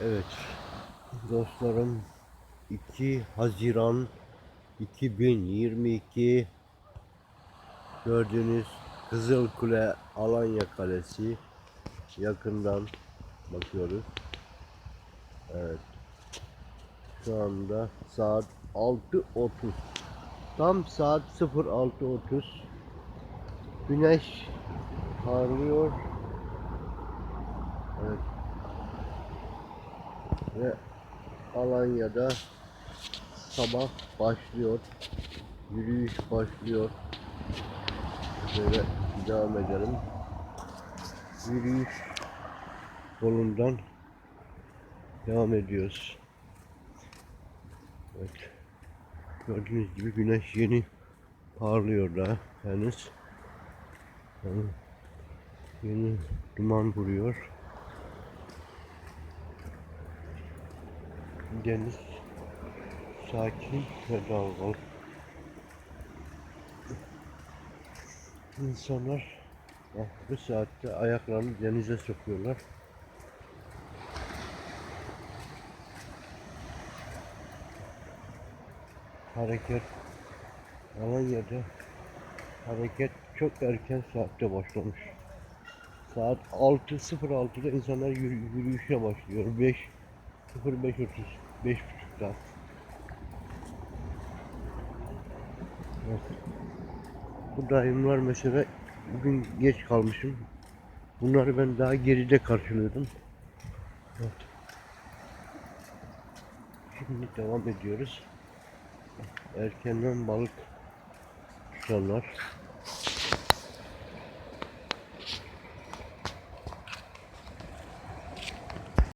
Evet dostlarım 2 Haziran 2022 gördüğünüz Kızılkule Alanya Kalesi yakından bakıyoruz. Evet. Şu anda saat 6.30. Tam saat 06.30. Güneş parlıyor. Evet. Ve Alanya'da sabah başlıyor. Yürüyüş başlıyor. Şöyle devam edelim. Yürüyüş yolundan devam ediyoruz. Evet. Gördüğünüz gibi güneş yeni parlıyor daha henüz. Yani yeni duman vuruyor. Deniz sakin ve dalgalı. İnsanlar ah, bu saatte ayaklarını denize sokuyorlar. Hareket Alanya'da hareket çok erken saatte başlamış. Saat 6.06'da insanlar yürü- yürüyüşe başlıyor. 5 05.30 5.30'da. Evet. Bu daimler mesela bugün geç kalmışım. Bunları ben daha geride karşılıyordum. Evet. Şimdi devam ediyoruz. Erkenden balık tutanlar.